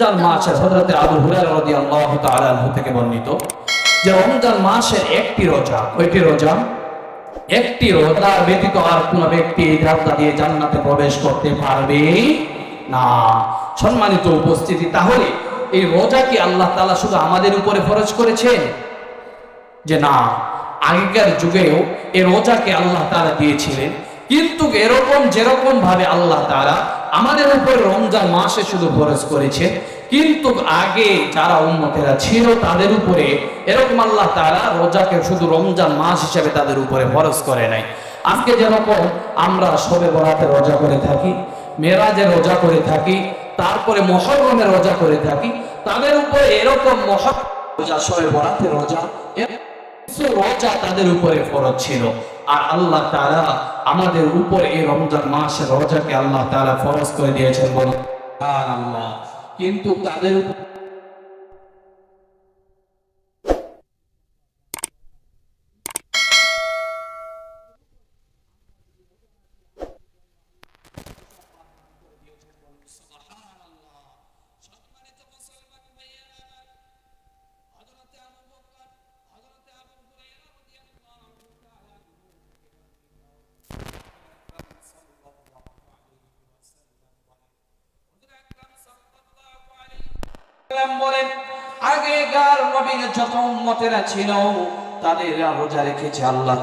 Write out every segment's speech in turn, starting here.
রমজান হযরতে আবু থেকে বর্ণিত যে রমজান মাসের একটি রোজা, কয়টি রোজা? একটি ব্যতীত আর কোন ব্যক্তি এই রাস্তা দিয়ে জান্নাতে প্রবেশ করতে পারবে না। সম্মানিত উপস্থিতি, তাহলে এই রোজা কি আল্লাহ তালা শুধু আমাদের উপরে ফরজ করেছেন? যে না, আগেকার যুগেও এই রোজাকে আল্লাহ তাআলা দিয়েছিলেন। কিন্তু এরকম যেরকম ভাবে আল্লাহ তাআলা আমাদের উপরে রমজান মাসে শুধু ফরজ করেছে, কিন্তু আগে যারা উম্মতেরা ছিল তাদের উপরে এরকম আল্লাহ তাআলা রোজাকে শুধু রমজান মাস হিসেবে তাদের উপরে ফরজ করে নাই। আজকে যেরকম আমরা সবে বরাতে রোজা করে থাকি মেরাজে রোজা করে থাকি, তারপরে মহরমে রোজা করে থাকি, তাদের উপরে এরকম মহর রোজা সবে বরাতে রোজা রোজা তাদের উপরে ফরজ ছিল। আর আল্লাহ তাআলা আমাদের উপরে এই রমজান মাসে রোজাকে আল্লাহ তারা ফরজ করে দিয়েছেন বলো কিন্তু তাদের উপর ছিল, তাদের রোজা রেখেছে আল্লাহ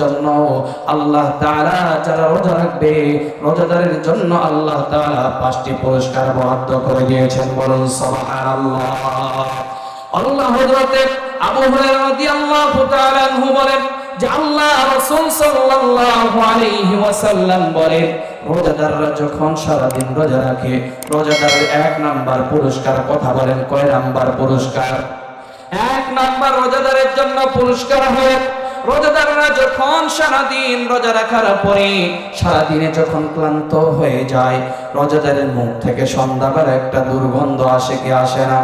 জন্য আল্লাহ যারা রোজা রাখবে, রোজাদারের জন্য আল্লাহ পাঁচটি পুরস্কার বরাদ্দ করে দিয়েছেন। বলুন আল্লাহ আবু হুরায়রা রাদিয়াল্লাহু তাআলা আনহু বলেন যে আল্লাহ রাসূল সাল্লাল্লাহু আলাইহি ওয়াসাল্লাম বলেন, রোজাদাররা যখন রোজা রাখে রোজাদারের এক নাম্বার পুরস্কার কথা বলেন কয় নাম্বার পুরস্কার? এক নাম্বার রোজাদারের জন্য পুরস্কার হয়। রোজাদাররা যখন সারাদিন রোজা রাখার পরে সারাদিনে যখন ক্লান্ত হয়ে যায়, রোজাদারের মুখ থেকে সন্ধ্যাবেলা একটা দুর্গন্ধ আসে কি আসে না?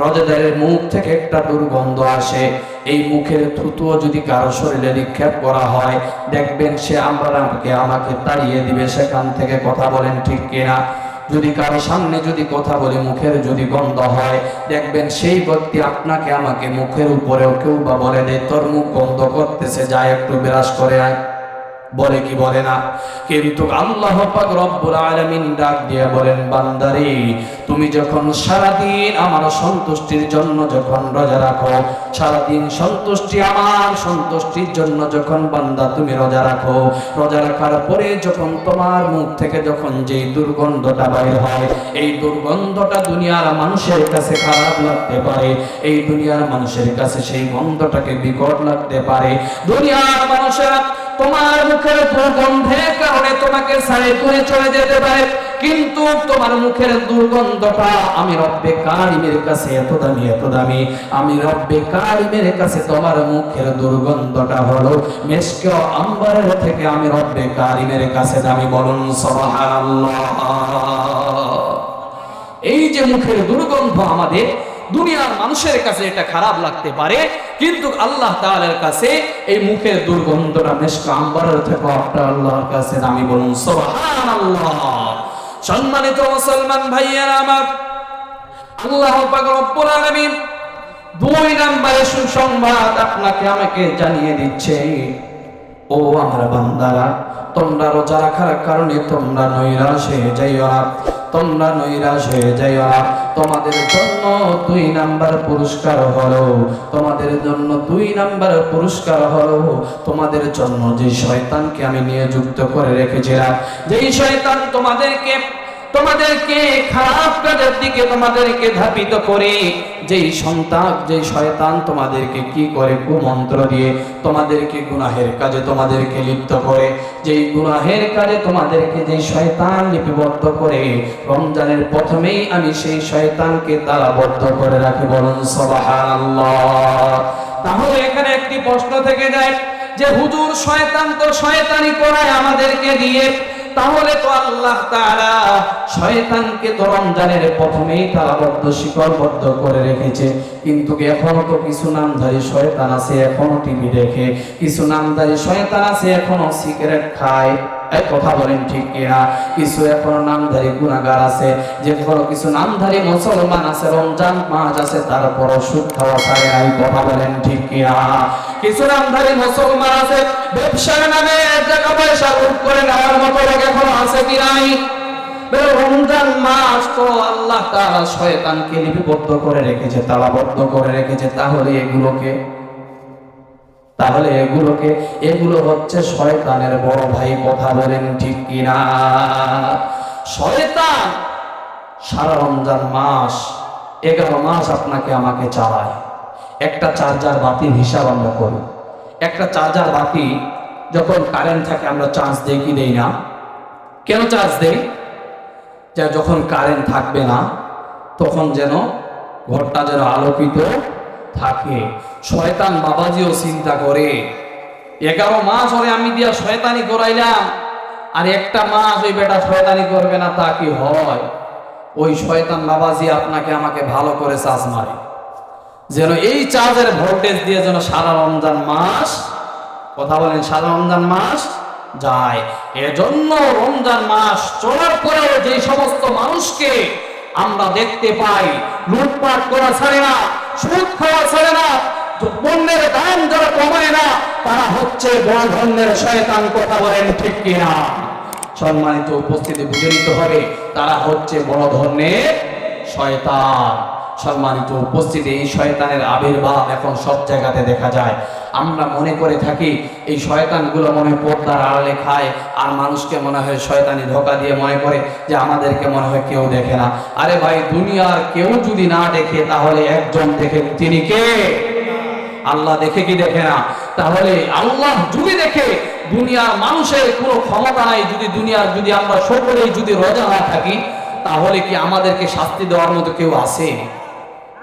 রজাদারের মুখ থেকে একটা দুর্গন্ধ আসে। এই মুখের থুতুও যদি কারও শরীরে নিক্ষেপ করা হয়, দেখবেন সে আমরা আমাকে আমাকে তাড়িয়ে দিবে, সেখান থেকে কথা বলেন ঠিক কিনা? যদি কারও সামনে যদি কথা বলে, মুখের যদি গন্ধ হয়, দেখবেন সেই ব্যক্তি আপনাকে, আমাকে মুখের উপরেও কেউ বা বলে দেয়, তোর মুখ গন্ধ করতেছে, যা একটু বিরাস করে আয়। বলে কি বলে না? কিন্তু আল্লাহ পাক রব্বুল আলামিন ডাক দিয়ে বলেন, বান্দারে, তুমি যখন সারাদিন আমার সন্তুষ্টির জন্য যখন রোজা রাখো, সারাদিন সন্তুষ্টি আমার সন্তুষ্টির জন্য যখন বান্দা তুমি রোজা রাখো, রোজা রাখার পরে যখন তোমার মুখ থেকে যখন যেই দুর্গন্ধটা বাইর হয়, এই দুর্গন্ধটা দুনিয়ার মানুষের কাছে খারাপ লাগতে পারে, এই দুনিয়ার মানুষের কাছে সেই গন্ধটাকে বিকট লাগতে পারে। দুনিয়ার মানুষেরা তোমার মুখের দুর্গন্ধের কারণে তোমাকে সাড়ে দূরে চলে যেতে পারে, কিন্তু তোমার মুখের দুর্গন্ধটা আমি রব্বে কারিমের কাছে এত দামি এত দামি। আমি রব্বে কারিমের কাছে তোমার মুখের দুর্গন্ধটা হলো মেশক আম্বারের থেকে আমি রব্বে কারিমের কাছে দামি বলুন, সুবহানাল্লাহ। এই যে মুখের দুর্গন্ধ আমাদের দুনিয়ার মানুষের কাছে এটা খারাপ লাগতে পারে, কিন্তু আল্লাহ তাআলার কাছে এই মুখের দুর্গন্ধটা মেশকা আম্বারের থেকে আপনার আল্লাহর কাছে দামি বলুন, সুবহানাল্লাহ। সম্মানিত মুসলমান ভাইয়েরা আমার, আল্লাহ পাক রব্বুল আলামিন দুই নম্বরে সুসংবাদ আপনাকে আমাকে জানিয়ে দিচ্ছে। ও আমার বান্দারা, তোমরা রোজা রাখার কারণে তোমরা নৈরাশ হয়ে যাইও না। তোমরা নৈরাশ হয়ে যাইও না। তোমাদের জন্য দুই নাম্বার পুরস্কার হলো, তোমাদের জন্য দুই নাম্বার পুরস্কার হলো, তোমাদের জন্য যে শয়তানকে আমি নিয়ে যুক্ত করে রেখেছিলাম, যেই শয়তান তোমাদেরকে তোমাদেরকে খারাপ কাজের দিকে তোমাদেরকে ধাপিত করে যেই সন্তান, যেই শয়তান তোমাদেরকে কি করে কুমন্ত্র দিয়ে তোমাদেরকে গুনাহের কাজে তোমাদেরকে লিপ্ত করে, যেই গুনাহের কাজে তোমাদেরকে যেই শয়তান লিপিবদ্ধ করে, রমজানের প্রথমেই আমি সেই শয়তানকে তালাবদ্ধ করে রাখি বলুন তাহলে এখানে একটি প্রশ্ন থেকে যায় যে হুজুর শয়তান তো শয়তানি করায় আমাদেরকে দিয়ে তাহলে তো আল্লাহ তাআলা শয়তানকে তো রমজানের প্রথমেই তালাবদ্ধ শিকলবদ্ধ করে রেখেছে। কিন্তু এখনও তো কিছু নামধারী শয়তান আছে, এখনও টিভি দেখে। কিছু নামধারী শয়তান আছে, এখনও সিগারেট খায়। এই কথা বলেন ঠিক কিনা? কিছু এখনও নামধারী গুণাগার আছে, যে কোনো কিছু নামধারী মুসলমান আছে, রমজান মাস আছে তারপর সুদ খাওয়া ছাড়ে নাই, কথা বলেন ঠিক কিনা? কিছু নামধারী মুসলমান আছে, ব্যবসার নামে টাকা পয়সা লুট করে নেওয়ার মতো লোক এখনও আছে কি নাই? রমজান মাস তো আল্লাহ তাআলা শয়তানকে লিপিবদ্ধ করে রেখেছে, তালাবদ্ধ করে রেখেছে, তাহলে এগুলোকে তাহলে এগুলোকে, এগুলো হচ্ছে শয়তানের বড় ভাই কথা বলেন ঠিক কিনা? শয়তান সারা রমজান মাস, এগারো মাস আপনাকে আমাকে চালায়। একটা চার্জার বাতির হিসাব আমরা করি। একটা চার্জার বাতি, যখন কারেন্ট থাকে, আমরা চার্জ দেই কি দেই না? কেন চার্জ দেই? যে যখন কারেন্ট থাকবে না, তখন যেন ঘরটা যেন আলোকিত থাকে। শয়তান বাবাজিও চিন্তা করে। এগারো মাস ওরে আমি দিয়া শয়তানি করাইলাম, আর একটা মাস ওই বেটা শয়তানি করবে না, তা কি হয়? ওই শয়তান বাবাজি আপনাকে আমাকে ভালো করে চার্জ মারে। যেন এই চার্জের ভোল্টেজ দিয়ে যেন সারা রমজান মাস, কথা বলেন, সারা রমজান মাস যায়। এজন্য রমজান মাস চলার পরেও যে সমস্ত মানুষকে আমরা দেখতে পাই, লুটপাট করা ছাড়ে না। সুদ খাওয়া ছেড়ে না পণ্যের দাম যারা কমায় না, তারা হচ্ছে বড় ধরনের শয়তান, কথা বলেন ঠিক কিনা? সম্মানিত উপস্থিতি বুঝে নিতে হবে, তারা হচ্ছে বড় ধরনের শয়তান। সম্মানিত উপস্থিতি, এই শয়তানের আবির্ভাব এখন সব জায়গাতে দেখা যায়। আমরা মনে করে থাকি, এই শয়তানগুলো মনে পর্দার আড়ালে খায়, আর মানুষকে মনে হয় শয়তানি ধোকা দিয়ে মনে করে যে আমাদেরকে মনে হয় কেউ দেখে না। আরে ভাই, দুনিয়ার কেউ যদি না দেখে, তাহলে একজন দেখে তিনি কে? আল্লাহ দেখে কি দেখে না? তাহলে আল্লাহ যদি দেখে, দুনিয়ার মানুষের কোনো ক্ষমতা নাই, যদি দুনিয়ার যদি আমরা সকলেই যদি রোজা না থাকি, তাহলে কি আমাদেরকে শাস্তি দেওয়ার মতো কেউ আছে?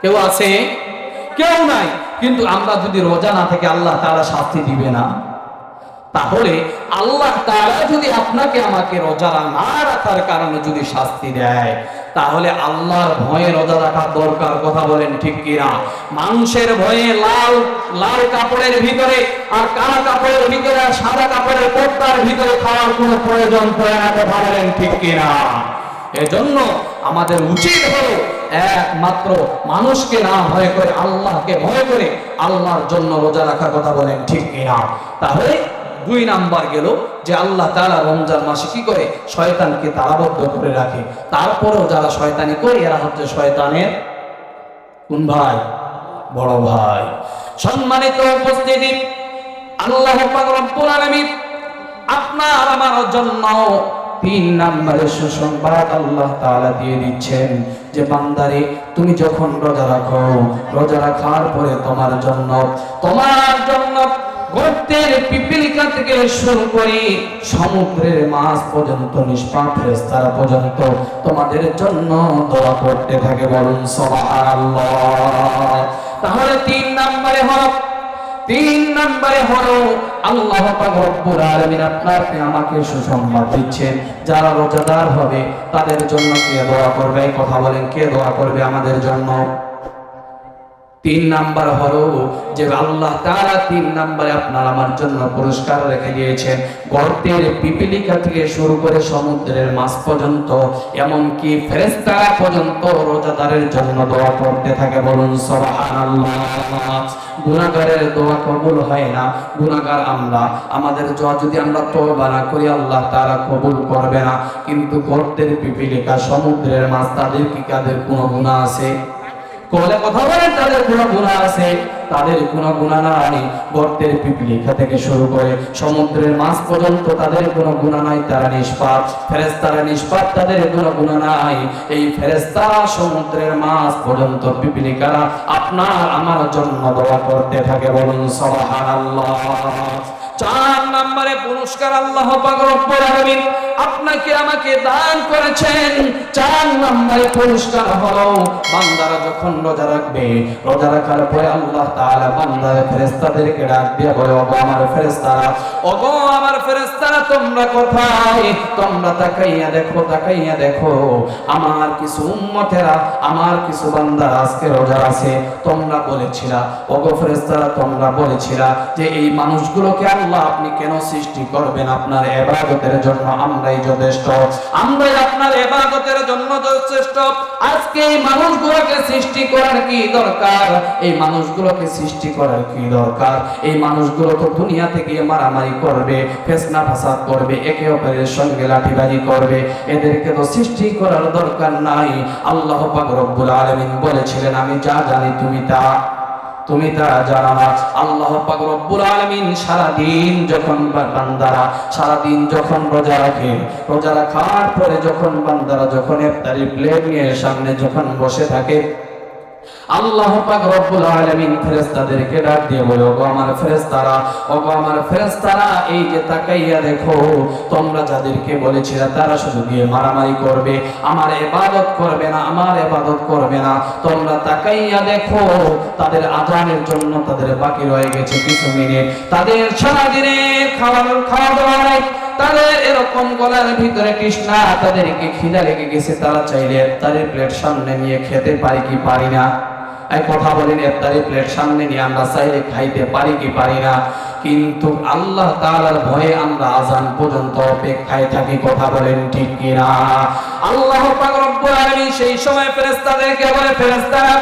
কেউ আছে? কেউ নাই। কিন্তু আমরা যদি রোজা না থেকে আল্লাহ তারা শাস্তি দিবে না, তাহলে আল্লাহ তারা যদি আপনাকে আমাকে রোজা না রাখার কারণে যদি শাস্তি দেয়, তাহলে আল্লাহর ভয়ে রোজা রাখার দরকার কথা বলেন ঠিক কিনা? মানুষের ভয়ে লাল লাল কাপড়ের ভিতরে আর কালো কাপড়ের ভিতরে আর সাদা কাপড়ের পর্দার ভিতরে খাওয়ার কোনো প্রয়োজন পড়ে না কথা বলেন ঠিক কিনা? এজন্য আমাদের উচিত হলো একমাত্র মানুষকে না ভয় করে, আল্লাহকে ভয় করে আল্লাহর জন্য রোজা রাখার কথা বলেন, ঠিক কিনা? তাহলে দুই নাম্বার গেল যে আল্লাহ তাআলা রমজান মাসে কি করে? শয়তানকে তালাবদ্ধ করে রাখে। তারপরেও যারা শয়তানি করে, এরা হচ্ছে শয়তানের কোন ভাই? বড় ভাই। সম্মানিত উপস্থিতি, আল্লাহ আপনার আমার জন্য তিন নম্বরে সুসংবাদ আল্লাহ তাআলা দিয়ে দিচ্ছেন যে, বান্দারে, তুমি যখন রোজা রাখো, রোজা রাখার পরে তোমার জন্য তোমার জন্য গর্তের পিপিলিকা থেকে শুরু সমুদ্রের মাছ পর্যন্ত, নিষ্পাপ ফেরেশতারা পর্যন্ত তোমাদের জন্য দোয়া করতে থাকে বলুন, সুবহানাল্লাহ। তাহলে তিন নম্বরে হলো তিন নম্বরে হলো, আল্লাহ রব্বুল আলামিন আপনাকে আমাকে সুসংবাদ দিচ্ছেন। যারা রোজাদার হবে, তাদের জন্য কে দোয়া করবে? কথা বলেন, কে দোয়া করবে আমাদের জন্য? তিন নাম্বার হলো যে আল্লাহ তারা তিন নাম্বারে আপনার আমার জন্য পুরস্কার রেখে দিয়েছেন। গর্তের পিপিলিকা থেকে শুরু করে সমুদ্রের মাছ পর্যন্ত, এমনকি ফেরেস্তারা পর্যন্ত রোজাদারের জন্য দোয়া করতে থাকে বলুন গুনাহগারের দোয়া কবুল হয় না। গুনাহগার আমরা, আমাদের দোয়া যদি আমরা তওবা না করি, আল্লাহ তাআলা কবুল করবে না। কিন্তু গর্তের পিপিলিকা, সমুদ্রের মাছ, তাদের কি, কাদের কোনো গুণা আছে? কোলে কথা বলেন, তাদের কোনো গুণা আছে? তাদের কোনো গুণা নাই। গর্তের পিপিলিকা থেকে শুরু করে সমুদ্রের মাছ পর্যন্ত তাদের কোনো গুণা নাই, তারা নিষ্পাপ। ফেরেস্তারা নিষ্পাপ, তাদের কোনো গুণা নাই। এই ফেরেস্তারা সমুদ্রের মাছ পর্যন্ত পিপিলিকারা আপনার আমার জন্য দোয়া করতে থাকে বলুন, সুবহানাল্লাহ। চার নম্বরে পুরস্কার আল্লাহ পাক আপনাকে আমাকে দান করেছেন। চার নম্বরে পুরস্কার হলো বান্দারা যখন রোজা রাখবে, রোজা রাখার পরে আল্লাহ তাআলা বান্দার ফেরেশতাদেরকে ডাক দিয়ে বলে, ওগো আমার ফেরেশতারা ওগো আমার ফেরেশতারা তোমরা কোথায়? তোমরা তাকাইয়া দেখো তাকাইয়া দেখো, আমার কিছু উম্মতেরা, আমার কিছু বান্দা আজকে রোজা আছে তোমরা বলেছিলা, ওগো ফেরেশতারা, তোমরা বলেছিলা যে এই মানুষগুলোকে আল্লাহ আপনি কেন সৃষ্টি করবেন আপনার ইবাদতের জন্য? আমরাই যথেষ্ট। আমরাই আপনার ইবাদতের জন্য যথেষ্ট। আজকে এই মানুষগুলোকে সৃষ্টি করার কি দরকার? এই মানুষগুলোকে সৃষ্টি করার কি দরকার? এই মানুষগুলো তো দুনিয়াতে গিয়ে মারামারি করবে, ফেসনা ফাসাদ করবে, একে অপরের সঙ্গে লাঠিবাজি করবে। এদেরকে তো সৃষ্টি করার দরকার নাই। আল্লাহ পাক রব্বুল আলামিন বলেছিলেন, আমি যা জানি তুমি তা। তুমি তা জানো না। আল্লাহ পাক রব্বুল সারাদিন সারা দিন যখন বান্দারা সারা দিন যখন রোজা রাখে, রোজা রাখার পরে যখন বান্দারা যখন ইফতারি প্লেট নিয়ে সামনে যখন বসে থাকে আল্লাহ পাক রব্বুল আলামিন ফেরেশতাদেরকে ডাক দিয়ে বলে, ওগো আমার ফেরেশতারা, ওগো আমার ফেরেশতারা, এই যে তাকাইয়া দেখো, তোমরা যাদেরকে বলেছিলে তারা শুধু গিয়ে মারামারি করবে। আমার ইবাদত করবে না, আমার ইবাদত করবে না। তোমরা তাকাইয়া দেখো, তাদের আজানের জন্য তাদের বাকি রয়ে গেছে কিছু মিনিট। তাদের সারা দিনে খাওয়ানোর খাওয়া দাওয়া এরকম গলার ভিতরে কৃষ্ণা তাদেরকে খিদা লেগে গেছে, তারা চাইলে প্লেট সামনে নিয়ে খেতে পারি কি পারি না? কথা বলেন প্লেট সামনে নিয়ে আমরা চাইলে খাইতে পারি কি পারি না? কিন্তু আল্লাহ তাআলার ভয়ে আমরা আজান পর্যন্ত অপেক্ষায় থাকি, কথা বলেন ঠিক কি না আল্লাহ পাক রব্বুল আলামিন সেই সময় ফেরেশতাদেরকে বলে ফেরেশতারা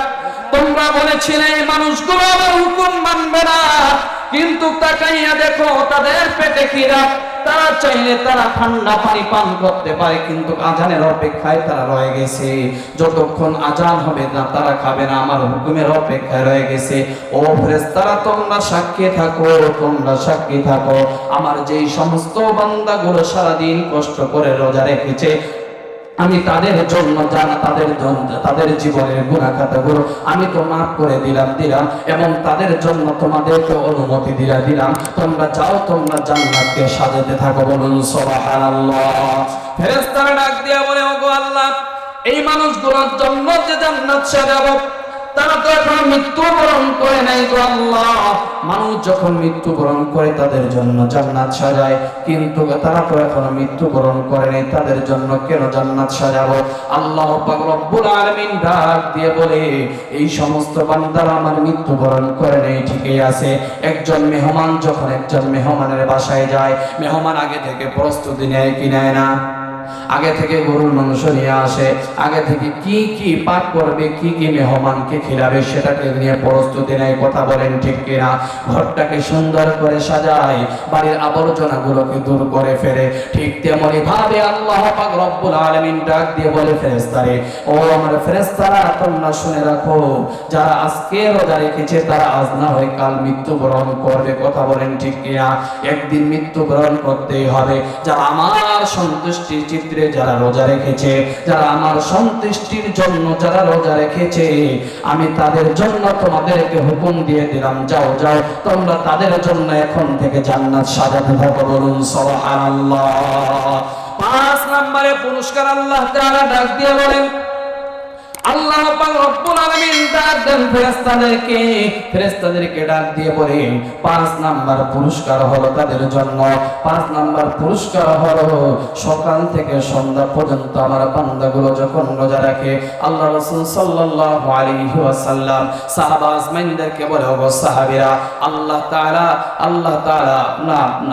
তোমরা বলেছিলে, এই মানুষগুলো আমার হুকুম মানবে না। কিন্তু তাকাইয়া দেখো, তাদের পেটে খিদা। তারা চাইলে তারা ঠান্ডা পানি পান করতে পারে, কিন্তু আজানের অপেক্ষায় তারা রয়ে গেছে। যতক্ষণ আজান হবে না, তারা খাবে না। আমার হুকুমের অপেক্ষায় রয়ে গেছে। ও ফেরেশতারা, তোমরা সাক্ষী থাকো, তোমরা সাক্ষী থাকো। আমার যেই সমস্ত বান্দাগুলো সারাদিন কষ্ট করে রোজা রেখেছে আমি তাদের জন্য জানা তাদের জন্য তাদের জীবনের গুণা খাতাগুলো আমি তো মাফ করে দিলাম দিলাম, এবং তাদের জন্য তোমাদেরকে অনুমতি দিলা দিলাম। তোমরা যাও, তোমরা জান্নাতকে সাজাতে থাকো বলুন, সুবহানাল্লাহ। ফেরেশতারা ডাক দিয়া বলে, ওগো আল্লাহ, এই মানুষগুলোর জন্য যে জান্নাত সাজাবো তারা তো মৃত্যুবরণ করে নাই আল্লাহ। মানুষ যখন মৃত্যুবরণ করে তাদের জন্য জান্নাত সাজায়। কিন্তু তারা তো মৃত্যুবরণ করে নাই, তাদের জন্য কেন জান্নাত সাজাবো? আল্লাহ রব্বুল আলামিন ডাক দিয়ে বলে, এই সমস্ত বান্দারা আমার মৃত্যুবরণ করে নাই, ঠিকই আছে। একজন মেহমান, যখন একজন মেহমানের বাসায় যায়, মেহমান আগে থেকে প্রস্তুতি নেয় কি নেয় না? আগে থেকে গরুর মাংস নিয়ে আসে, আগে থেকে কি কি পাক করবে, কি কি মেহমানকে খিলাবে সেটাকে নিয়ে প্রস্তুতি নেয়, কথা বলেন ঠিক কিনা? ঘরটাকে সুন্দর করে সাজায়, বাড়ির আবর্জনাগুলোকে দূর করে ফেলে। ঠিক তেমনি ভাবে আল্লাহ পাক রব্বুল আলামিন ডাক দিয়ে বলে, ফেরেশতারে, ও আমার ফেরেশতারা, তোমরা শুনে রাখো, যারা আজকে রোজা রেখেছে, তারা আজ না হয় কাল মৃত্যু মৃত্যুবরণ করবে, কথা বলেন ঠিক কিনা? একদিন মৃত্যু মৃত্যুবরণ করতেই হবে। যারা আমার সন্তুষ্টির চিত্রে যারা রোজা রেখেছে, যারা আমার সন্তুষ্টির জন্য যারা রোজা রেখেছে, আমি তাদের জন্য তোমাদেরকে হুকুম দিয়ে দিলাম, যাও যাও, তোমরা তাদের জন্য এখন থেকে জান্নাত সাজাতে থাকো, বলুন সুবহানাল্লাহ। পাঁচ নম্বরে পুরস্কার আল্লাহ তাআলা ডাক দিয়ে বলেন আল্লাহ জন্য। পাঁচ নাম্বার পুরস্কার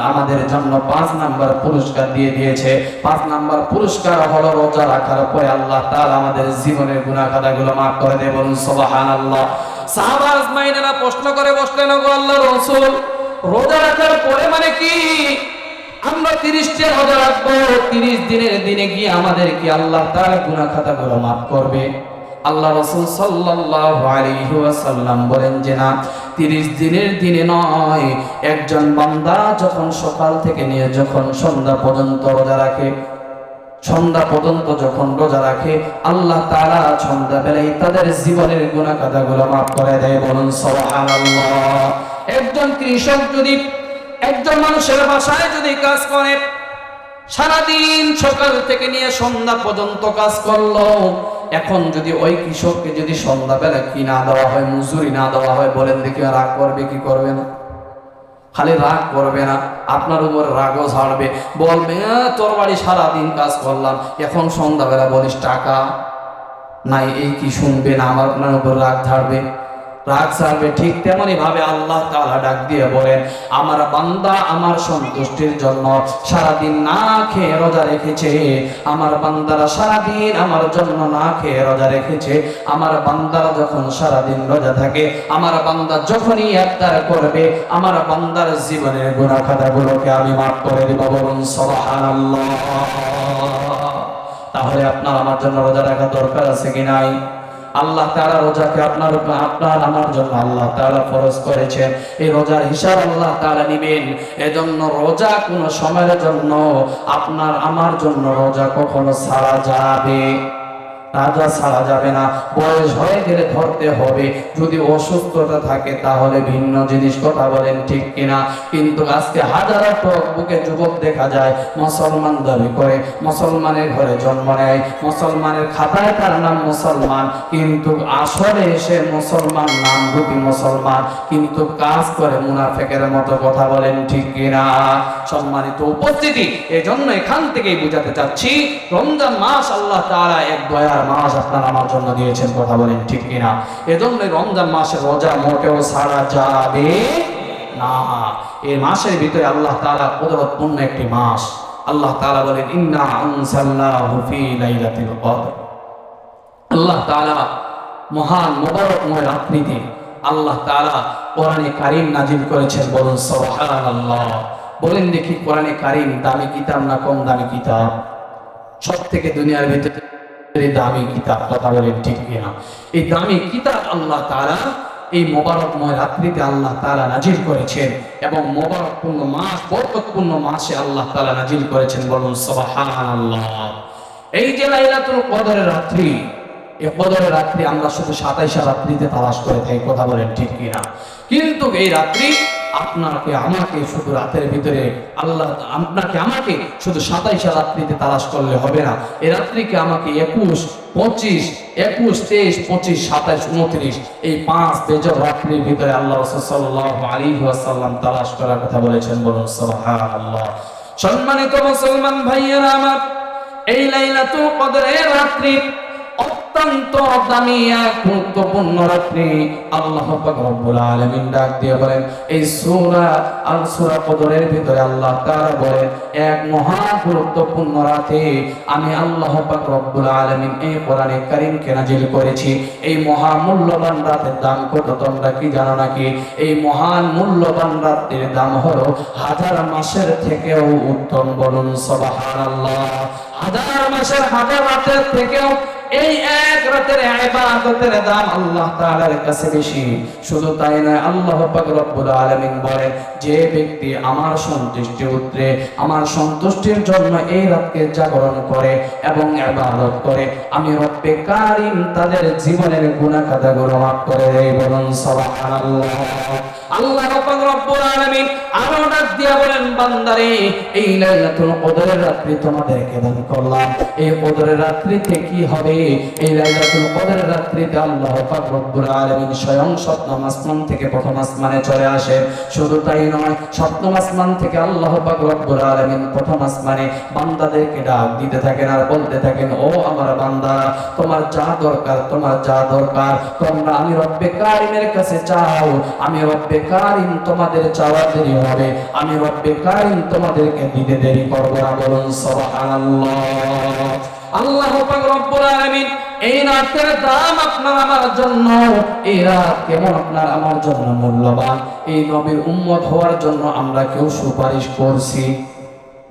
আমাদের জন্য পাঁচ নাম্বার পুরস্কার দিয়ে দিয়েছে। পাঁচ নাম্বার পুরস্কার হলো রোজা রাখার পরে আল্লাহ তাআলা আমাদের জীবনের গুনাহ খাতাগুলো মাফ করে দেয় বলুন, সুবহানাল্লাহ। সাহাবা আজমাইনেরা প্রশ্ন করে বসলেন, ওগো আল্লাহর রাসূল, রোজা রাখার পরে মানে কি? আমরা তিরিশটা রোজা রাখব, তিরিশ দিনের দিনে গিয়ে আমাদের কি আল্লাহ তার গুনাহ খাতাগুলো মাফ করবে। আল্লাহ রসুল সাল্লাল্লাহু আলাইহি ওয়াসাল্লাম বলেন যে না 30 দিনের দিনে নয়, একজন বান্দা যখন সকাল থেকে নিয়ে যখন সন্ধ্যা পর্যন্ত রোজা রাখে সন্ধ্যা পর্যন্ত যখন রোজা রাখে, আল্লাহ তাআলা সন্ধ্যা বেলায় তাদের জীবনের গুনাহ খাতাগুলো মাফ করে দেয়। বলুন একজন কৃষক যদি, একজন মানুষের বাসায় যদি কাজ করে, সারাদিন সকাল থেকে নিয়ে সন্ধ্যা পর্যন্ত কাজ করল, এখন যদি ওই কৃষককে যদি সন্ধ্যাবেলা কি না দেওয়া হয়, মজুরি না দেওয়া হয়, বলেন দেখি রাগ করবে, কি করবে না? খালি রাগ করবে না আপনার উপর রাগও ছাড়বে বলবে "আহ, তোর বাড়ি সারাদিন কাজ করলাম এখন সন্ধ্যাবেলা বলিস টাকা? নাই এই কি শুনবে না? আমার আপনার উপর রাগ ঝাড়বে? রাগ ছাড়বে, ঠিক তেমনি ভাবে আল্লাহ তাআলা ডাক দিয়ে বলেন, আমার বান্দা আমার সন্তুষ্টির জন্য সারাদিন না খেয়ে রোজা রেখেছে, আমার বান্দারা সারাদিন আমার জন্য না খেয়ে রোজা রেখেছে, আমার বান্দারা যখন সারাদিন রোজা থাকে, আমার বান্দা যখনই ইফতার করবে, আমার বান্দার জীবনের গুনাহ খাতাগুলোকে আমি মাফ করে দেব বলুন, সুবহানাল্লাহ। তাহলে আপনার আমার জন্য রোজা রাখা দরকার আছে কি নাই? আল্লাহ তারা রোজাকে আপনার উপর, আপনার আমার জন্য আল্লাহ তারা ফরজ করেছেন। এই রোজার হিসাব আল্লাহ তারা নিবেন। এজন্য রোজা কোনো সময়ের জন্য আপনার আমার জন্য রোজা কখনো ছাড়া যাবে। রাজা ছাড়া যাবে না। বয়স হয়ে গেলে ধরতে হবে। যদি অসুস্থতা থাকে, তাহলে ভিন্ন জিনিস কথা বলেন ঠিক কিনা? কিন্তু আজকে হাজারো টক বুকে যুবক দেখা যায়, মুসলমান দাবি করে, মুসলমানের ঘরে জন্ম নেয়, মুসলমানের খাতায় তার নাম মুসলমান, কিন্তু আসলে সে মুসলমান নাম রূপী মুসলমান, কিন্তু কাজ করে মুনাফেকের মতো কথা বলেন ঠিক কিনা? সম্মানিত উপস্থিতি, এজন্য এখান থেকেই বুঝাতে চাচ্ছি, রমজান মাস আল্লাহ তাআলা এক দয়ার মাস আপনার আমার জন্য দিয়েছেন, কথা বলেন ঠিক কিনা? এজন্য রমজান মাসের রোজা মোটেও ছাড়া যাবে না। এই মাসের ভিতরে আল্লাহ তাআলা কুদরতপূর্ণ একটি মাস। আল্লাহ তাআলা বলেন, ইন্না আল্লাহ তাআলা মহান মোবারকময় রাত্রিতে আল্লাহ তাআলা কোরআনে কারীম নাজিল করেছেন, বলুন সুবহানাল্লাহ। বলেন দেখি কোরআনে কারীম দামি কিতাব না কম দামি কিতাব? সব থেকে দুনিয়ার ভিতরে দামি কিতাব কথা বলেন ঠিক কিনা? এই দামি কিতাব আল্লাহ তারা এই মোবারকময় রাত্রিতে আল্লাহ তারা নাজির করেছেন এবং মোবারকপূর্ণ মাস, বরকতপূর্ণ মাসে আল্লাহ তাআলা নাজির করেছেন বলুন সুবহানাল্লাহ। এই যে লাইলাতুল কদরের রাত্রি, এই কদরের রাত্রি আমরা শুধু সাতাইশা রাত্রিতে তালাশ করে থাকি, কথা বলেন ঠিক কিনা? কিন্তু এই রাত্রি আপনাকে, আমাকে শুধু রাতের ভিতরে আল্লাহ আপনাকে, আমাকে শুধু সাতাইশা রাত্রিতে তালাশ করলে হবে না। এই রাত্রিকে আমাকে একুশ, পঁচিশ, একুশ, তেইশ, পঁচিশ, সাতাইশ, উনত্রিশ, এই পাঁচ বেজর রাত্রির ভিতরে আল্লাহ সাল্লাহ আলী তালাশ করার কথা বলেছেন। বলুন আল্লাহ সম্মানিত মুসলমান ভাইয়েরা আমার, এই লাইলাতুল কদরের রাত্রি অত্যন্ত দামি এক গুরুত্বপূর্ণ রাত্রি। আল্লাহ রব্বুল আলামিন ডাক দিয়ে বলেন, এই সূরা আল সূরা কদরের ভিতরে আল্লাহ তাআলা এক মহা গুরুত্বপূর্ণ রাতে আমি আল্লাহ পাক রব্বুল আলামিন এই কোরআনে কারীমকে নাজিল করেছি। এই মহা মূল্যবান রাতের দাম কত তোমরা কি জানো নাকি? এই মহান মূল্যবান রাতের দাম হলো হাজার মাসের থেকেও উত্তম বলুন, সুবহানাল্লাহ। হাজার মাসের হাজার রাতের থেকেও এই এক রাতের ইবাদতের দাম আল্লাহ তাআলার কাছে বেশি। শুধু তাই নয়, আল্লাহ পাক রব্বুল আলামিন বলেন, যে ব্যক্তি আমার সন্তুষ্টি উত্তরে, আমার সন্তুষ্টির জন্য এই রাতকে জাগরণ করে এবং ইবাদত করে, আমি রব্বে কারীম তাদের জীবনের গুনাহ খাতাগুলো মাফ করে দেই। বলুন, সুবহানাল্লাহ। আল্লাহ পাক রব্বুল আলামিন আরও ডাক দিয়া বলেন, বান্দারে, এই লাইলাতুল কদরের রাত্রি তোমাদেরকে দান করলাম। এই কদরের রাত্রিতে কি হবে? এই লাইলাতুল কদরের রাত্রিতে আল্লাহ রব্বুল আলামিন স্বয়ং সপ্তম আসমান থেকে প্রথম আসমানে চলে আসেন। শুধু তাই নয়, সপ্তম আসমান থেকে আল্লাহ পাক রব্বুল আলামিন প্রথম আসমানে বান্দাদেরকে ডাক দিতে থাকেন আর বলতে থাকেন, ও আমার বান্দা, তোমার যা দরকার, তোমার যা দরকার, তোমরা আমি রব্বে কারিমের কাছে চাও, আমি রব্বে কারিম তোমাদের চাওয়া দেরি হবে। আমি রব্বে কারিম তোমাদেরকে দিতে দেরি করব না, বলুন সুবহানাল্লাহ। আল্লাহ পাক রব্বুল আলামিন এই রাতের দাম আপনার আমার জন্য, এই রাত কেমন আপনার আমার জন্য মূল্যবান। এই নবীর উম্মত হওয়ার জন্য আমরা কেউ সুপারিশ করছি।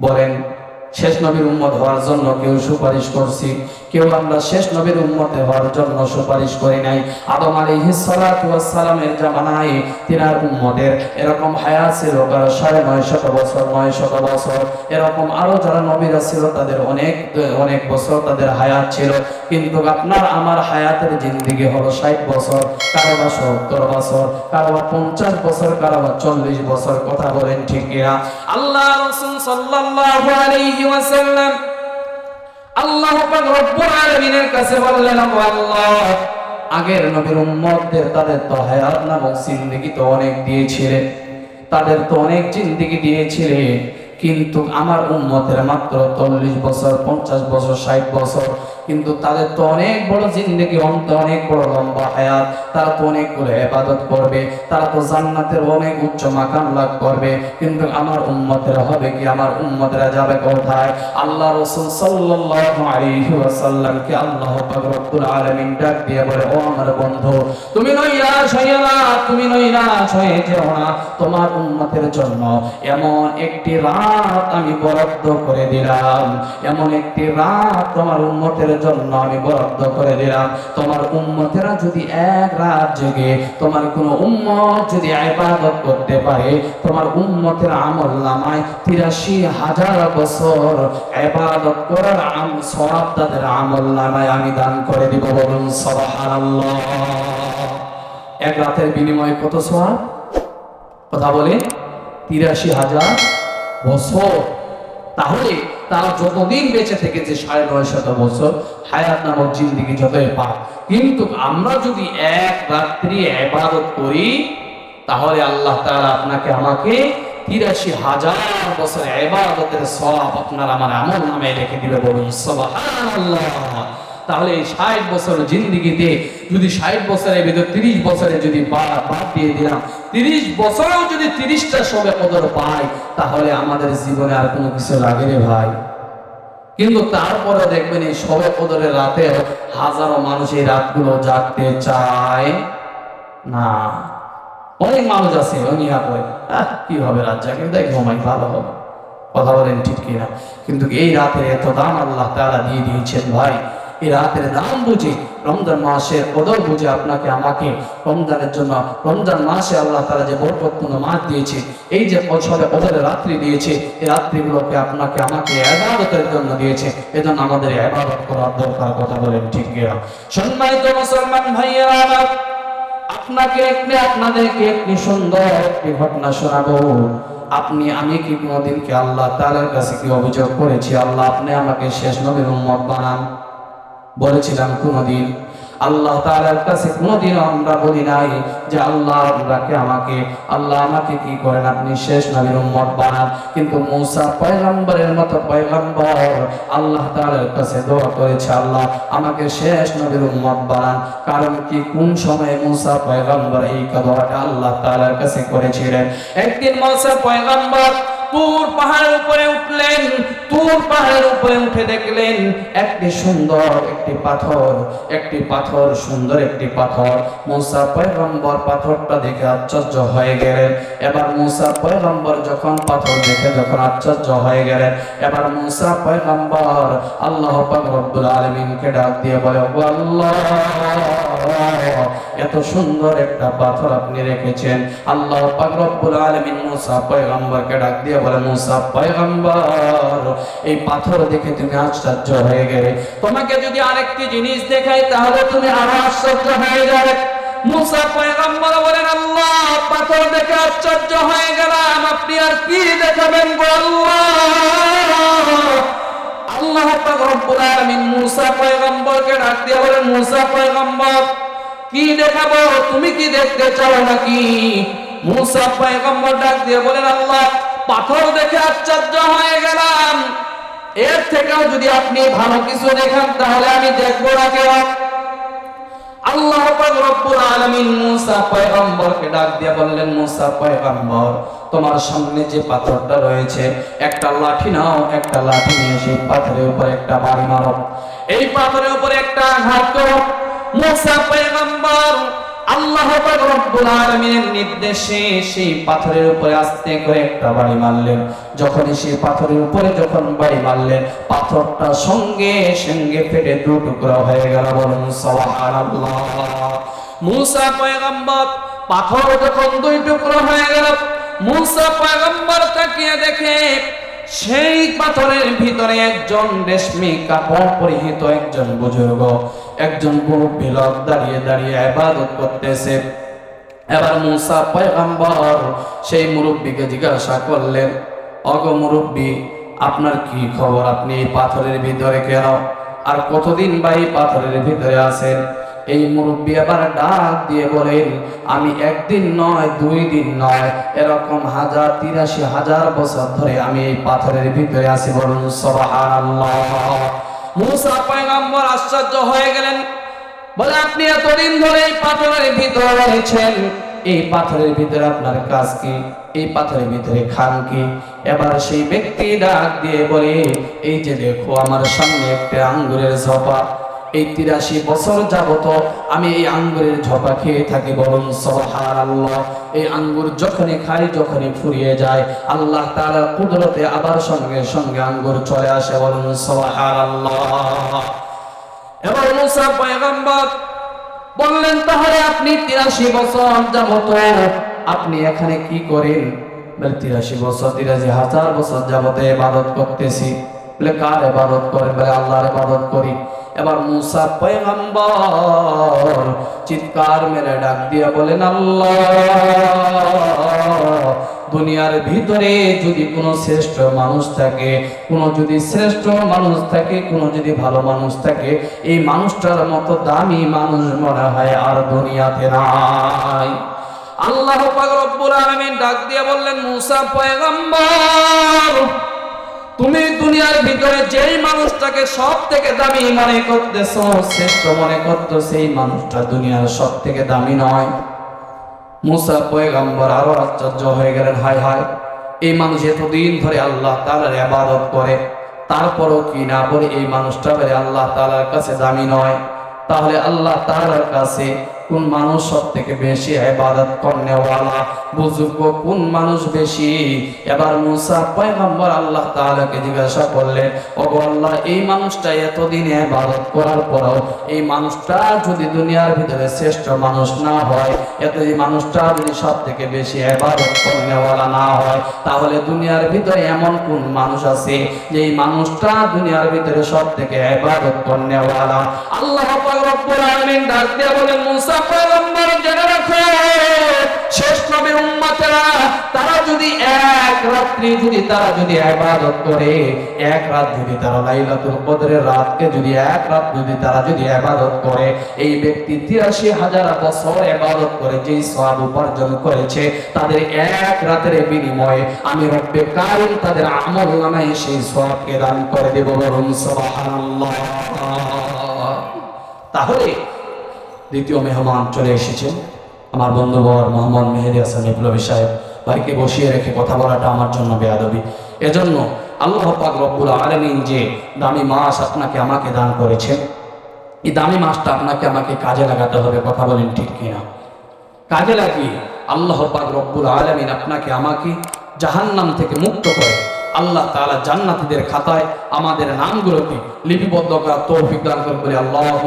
বলেন, শেষ নবীর উম্মত হওয়ার জন্য কেউ সুপারিশ করছি। কেউ আমরা শেষ নবীর উম্মতে হওয়ার জন্য সুপারিশ করি নাই। আদম আলাইহিস সালাতু ওয়াস সালামের জামানায় তিনার উম্মতের এরকম হায়াত ছিল সাড়ে নয় শত বছর, নয় শত বছর। এরকম আরও যারা নবীরা ছিল, তাদের অনেক অনেক বছর তাদের হায়াত ছিল। কিন্তু আপনার আমার হায়াতের জিন্দিগি হলো ষাট বছর কারও বা সত্তর বছর কারও বা পঞ্চাশ বছর কারও বা চল্লিশ বছর। কথা বলেন ঠিক কিনা? আল্লাহ রসুল সাল্লাল্লাহু আলাইহি ওয়াসাল্লাম আল্লাহ পাক রব্বুল আলামিনের কাছে বললেন আল্লাহ, আগের নবীর উম্মতদের তাদের তো হায়াত নামক জিন্দেগি তো অনেক দিয়েছিলেন। তাদের তো অনেক জিন্দেগি দিয়েছিলেন। কিন্তু আমার উম্মতের মাত্র চল্লিশ বছর, পঞ্চাশ বছর, ষাট বছর। কিন্তু তাদের তো অনেক বড় জিন্দেগি, অন্ত অনেক বড় লম্বা হায়াত। তারা তো অনেকগুলো ইবাদত করবে, তারা তো জান্নাতের অনেক উচ্চ মাকাম লাভ করবে। কিন্তু আমার উম্মতেরা হবে কি? আমার উম্মতেরা যাবে কোথায়? আল্লাহ রাসূল সাল্লাল্লাহু আলাইহি ওয়াসাল্লামকে আল্লাহ পাক রব্বুল আলামিন ডাক দিয়ে বলে, ও আমার বন্ধু, তুমি নৈরাশ হইও না, তুমি নৈরাশ হয়ে যেও না। তোমার উম্মতের জন্য এমন একটি রাত আমি বরাদ্দ করে দিলাম। এমন একটি রাত তোমার উম্মতের জন্য আমি বরাদ্দ করে দিলাম। তোমার উম্মতেরা যদি এক রাত জেগে তোমার কোনো উম্মত যদি ইবাদত করতে পারে, তোমার উম্মতের আমল নামায় তিরাশি হাজার বছর ইবাদত করার আম সওয়াব তাদের আমল নামায় আমি দান করে দিব বলুন, সুবহানাল্লাহ। এক রাতের বিনিময়ে কত সওয়াব? কথা বলে, তিরাশি হাজার বছর, তাহলে তারা যতদিন বেঁচে থেকেছে, সাড়ে নয় শত বছর, হায়াত নামক জিন্দিগি যতই পাক। কিন্তু আমরা যদি এক রাত্রি ইবাদত করি, তাহলে আল্লাহ তাআলা আপনাকে আমাকে তিরাশি হাজার বছর ইবাদতের সওয়াব আপনার আমার আমল নামে লিখে দিবে বলুন, সুবহানাল্লাহ। তাহলে এই ষাট বছর জিন্দিগিতে যদি ষাট বছরের ভিতর তিরিশ বছরে যদি বাদ দিয়ে দিলাম, তিরিশ বছরেও যদি তিরিশটা সবে কদর পাই, তাহলে আমাদের জীবনে আর কোনো কিছু লাগে রে ভাই। কিন্তু তারপরে দেখবেন এই সবে কদরের রাতে হাজারো মানুষ এই রাতগুলো জাগতে চায় না। অনেক মানুষ আছে অনিয়া করে কি হবে রাত জাগে? দেখ ঘুমাই ভালো হবে। কথা বলেন ঠিক কিনা। কিন্তু এই রাতের এত দাম আল্লাহ তাআলা দিয়ে দিয়েছেন ভাই। এই রাতের দাম বুঝে, রমজান মাসের কদর বুঝে আপনাকে, আমাকে। রমজানের জন্য, রমজান মাসে আল্লাহ তাআলা যে দিয়েছে, এই যে বছরে রাত্রি দিয়েছে, এই রাত্রিগুলোকে আপনাকে, আমাকে ইবাদতের জন্য দিয়েছে। এজন্য আমাদের ইবাদত করার দরকার, কথা বলেন ঠিক সম্মানিত মুসলমান আপনাকে একটি, আপনাদেরকে একটি সুন্দর একটি ঘটনা শোনাবো। আপনি, আমি কি কোনোদিনকে আল্লাহ তাআলার কাছে কি অভিযোগ করেছি? আল্লাহ আপনি আমাকে শেষ নবীর উম্মত বানান। বলেছিলাম কোনোদিন, আল্লাহ তাআলার কাছে কোনোদিন আমরা বলি নাই যে আল্লাহ আপনাকে আমাকে, আল্লাহ আমাকে কি করেন? আপনি শেষ নবীর উম্মত বানান। কিন্তু মূসা পয়গম্বরের মতো পয়গম্বর আল্লাহ তাআলার কাছে দোয়া করেছে, আল্লাহ আমাকে শেষ নবীর উম্মত বানান। কারণ কি কোন সময়ে মূসা পয়গম্বর এই দোয়াটা আল্লাহ তাআলার কাছে করেছিলেন? একদিন মূসা পয়গম্বর তুর পাহাড়ের উপরে উঠলেন, তুর পাহাড়ের উপরে উঠে দেখলেন একটি সুন্দর একটি পাথর একটি পাথর, সুন্দর একটি পাথর। মুসা পয়গম্বর পাথরটা দেখে আশ্চর্য হয়ে গেলেন। এবার মুসা পয়গম্বর যখন পাথর দেখে যখন আশ্চর্য হয়ে গেলেন, এবার মুসা পয়গম্বর আল্লাহ পাক রব্বুল আলামিনকে ডাক দিয়ে বলে আল্লাহ, এত সুন্দর একটা পাথর আপনি রেখেছেন। আল্লাহ পাক রব্বুল আলামিন মুসা পয়গম্বরকে ডাক দিয়ে কি দেখাবো? তুমি কি দেখতে চাও নাকি? মুসা পয়গম্বর ডাক দিয়ে বলেন আল্লাহ পাথর দেখে আশ্চর্য হয়ে গেলাম। এর থেকেও যদি আপনি ভালো কিছু দেখান, তাহলে আমি দেখব না কেন। আল্লাহ ডাক দিয়ে বললেন তোমার সামনে যে পাথরটা রয়েছে, একটা লাঠি নাও, একটা লাঠি পাথরের উপর একটা এই পাথরের উপরে একটা মুসা বাড়ি মারলেন। যখন সঙ্গে সঙ্গে ফেটে দু টুকরা হয়ে গেল বলুন, সুবহানাল্লাহ। মুসা পয়গম্বর, পাথর যখন দুই টুকরো হয়ে গেল, মুসা পয়গম্বর তাকিয়ে দেখে সেই পাথরের ভিতরে একজন রেশমি কাপড় পরিহিত একজন বুজুর্গ, একজন মুরব্বী লোক দাঁড়িয়ে দাঁড়িয়ে ইবাদত করতেছে। এবার মুসা পয়গম্বর সেই মুরব্বীকে জিজ্ঞাসা করলেন, অগ মুরব্বী, আপনার কি খবর? আপনি এই পাথরের ভিতরে কেন? আর কতদিন বা এই পাথরের ভিতরে আছেন? এই মুরব্বী আবার ডাক দিয়ে বলেন, আমি একদিন নয়, দুই দিন নয়, এরকম হাজার, তিরাশি হাজার বছর ধরে আমি এই পাথরের ভিতরে আছি বলুন আশ্চর্য হয়ে গেলেন, বলে, আপনি এতদিন ধরে এই পাথরের ভিতরে রয়েছেন। এই পাথরের ভিতরে আপনার কাজ কি? এই পাথরের ভিতরে খান কি? এবার সেই ব্যক্তি ডাক দিয়ে বলে, এই যে দেখো, আমার সামনে একটা আঙ্গুরের ঝোপা। এই তিরাশি বছর যাবত আমি এই আঙ্গুরের ঝোপা খেয়ে থাকি বলুন, সুবহানাল্লাহ। এই আঙ্গুর যখনই খাই যখনই ফুরিয়ে যায়, আল্লাহ তাআলা কুদরতে আবার সঙ্গে সঙ্গে আঙ্গুর চলে আসে বলুন, সুবহানাল্লাহ। এবার মুসা পয়গম্বর বললেন, তাহলে আপনি তিরাশি বছর যাবত আপনি এখানে কি করেন? তিরাশি বছর, তিরাশি হাজার বছর যাবত ইবাদত করতেছি। বলে কার ইবাদত করেন? বলে আল্লাহর করি। এবার মুসা চিৎকার মেরে ডাক দিয়ে বলেন, আল্লাহ, দুনিয়ার ভিতরে যদি কোনো শ্রেষ্ঠ মানুষ থাকে, কোনো যদি শ্রেষ্ঠ মানুষ থাকে, কোনো যদি ভালো মানুষ থাকে, এই মানুষটার মতো দামি মানুষ মনে হয় আর দুনিয়াতে নাই। আল্লাহ পাক ডাক দিয়ে বললেন মুসা পয়গম্বর তুমি দুনিয়ার ভিতরে যেই মানুষটাকে সব থেকে দামি মনে করতেছ, শ্রেষ্ঠ মনে করতো সেই মানুষটা দুনিয়ার সব থেকে দামি নয়। মুসা পয়গাম্বর আরও আশ্চর্য হয়ে গেলেন, হায় হায়, এই মানুষ এতদিন ধরে আল্লাহ তালার আবাদত করে, তারপরও কি না বলে এই মানুষটা বলে আল্লাহ তালার কাছে দামি নয়। তাহলে আল্লাহ তালার কাছে কোন মানুষ সব থেকে বেশি ইবাদত করনেওয়ালা? বুজুর্গ, কোন মানুষ বেশি? এবার মুসা পয়গম্বর আল্লাহ তাআলাকে জিজ্ঞাসা করলেন, ওগো আল্লাহ, এই মানুষটা এতদিন ইবাদত করার পরেও এই মানুষটা যদি দুনিয়ার ভিতরে শ্রেষ্ঠ মানুষ না হয়, এত এই মানুষটা যদি সব থেকে বেশি ইবাদত করনেওয়ালা না হয়, তাহলে দুনিয়ার ভিতরে এমন কোন মানুষ আছে যে এই মানুষটা দুনিয়ার ভিতরে সব থেকে ইবাদত করনেওয়ালা? আল্লাহ বলেন মুসা পয়গম্বর জেনে রাখো, শেষ নবীর উম্মতেরা, তারা যদি এক রাত্রি যদি তারা যদি ইবাদত করে, এক রাত যদি তারা লাইলাতুল কদরের রাতকে যদি এক রাত যদি তারা যদি ইবাদত করে, এই ব্যক্তি 83 বছর ইবাদত করে, যেই সওয়াব উপার্জন করেছে, তাদের এক রাতের বিনিময়ে আমি রব্বে কারিম তাদের আমল নামায় সেই সওয়াবকে দান করে দেব বলুন, সুবহানাল্লাহ। তাহলে দ্বিতীয় মেহমান চলে এসেছেন। আমার বন্ধুবর মোহাম্মদ মেহেদি হাসান বিপ্লবী সাহেব, ভাইকে বসিয়ে রেখে কথা বলাটা আমার জন্য বেয়াদবি। এজন্য আল্লাহ পাক রব্বুল আলমিন যে দামি মাস আপনাকে আমাকে দান করেছেন, এই দামি মাসটা আপনাকে আমাকে কাজে লাগাতে হবে, কথা বলেন ঠিক কিনা? কাজে লাগিয়ে আল্লাহ পাক রব্বুল আলমিন আপনাকে আমাকে জাহান্নাম থেকে মুক্ত করে আল্লাহ তাআলা জান্নাতীদের খাতায় আমাদের নামগুলোকে লিপিবদ্ধ করার তৌফিক দান করে আল্লাহ